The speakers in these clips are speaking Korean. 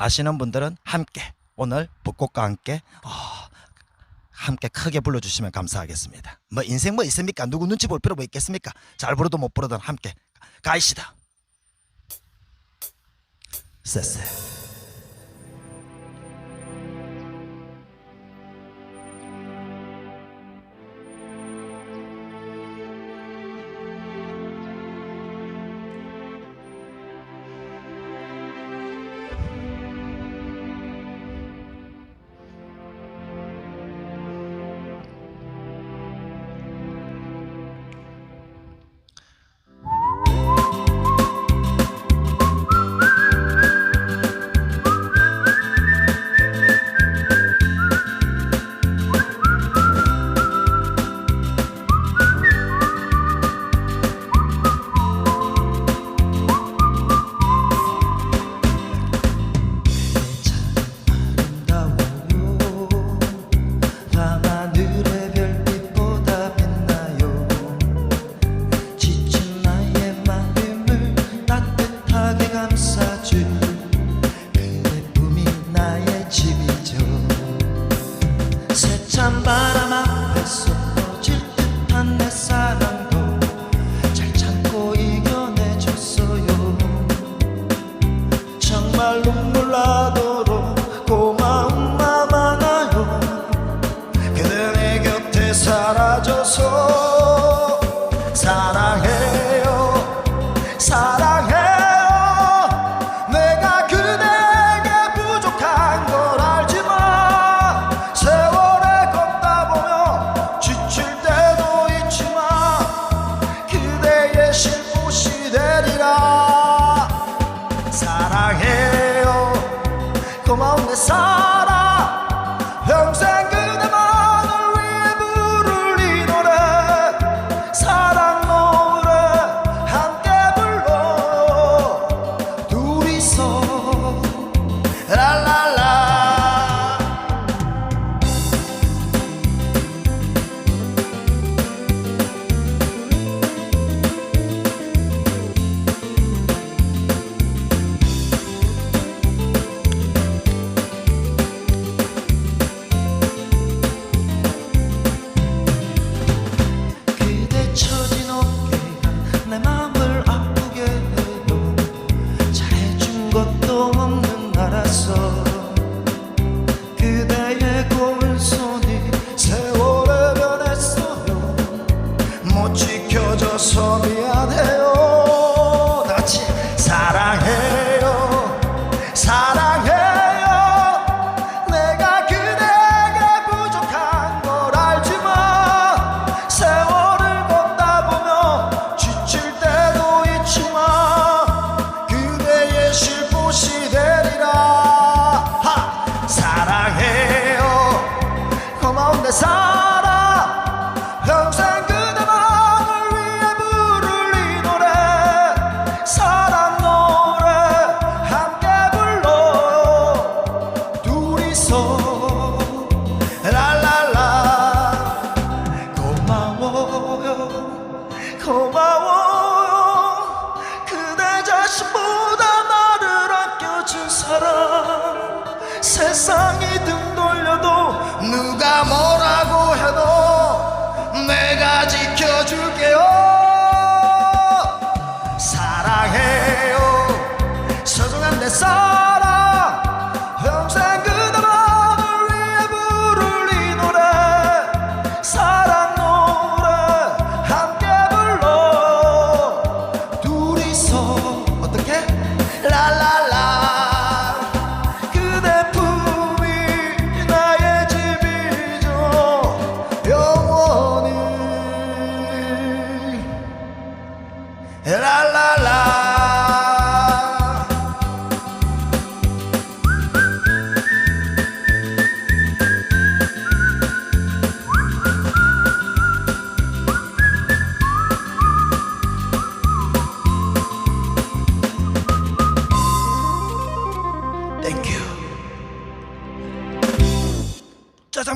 아시는 분들은 함께 오늘 북극과 함께 어, 함께 크게 불러주시면 감사하겠습니다. 뭐 인생 뭐 있습니까? 누구 눈치 볼 필요 뭐 있겠습니까? 잘 부르든 못 부르든 함께 가이시다. 쎄쎄. 세상이 등 돌려도 누가 뭐라고 해도 내가 지켜줄게요.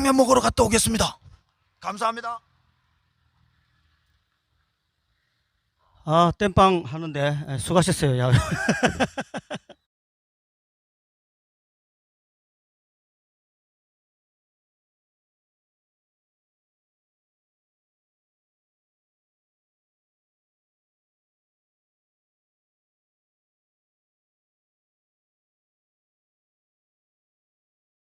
짜장면 먹으러 갔다 오겠습니다. 감사합니다. 아, 땜빵 하는데 예, 수고하셨어요. 야.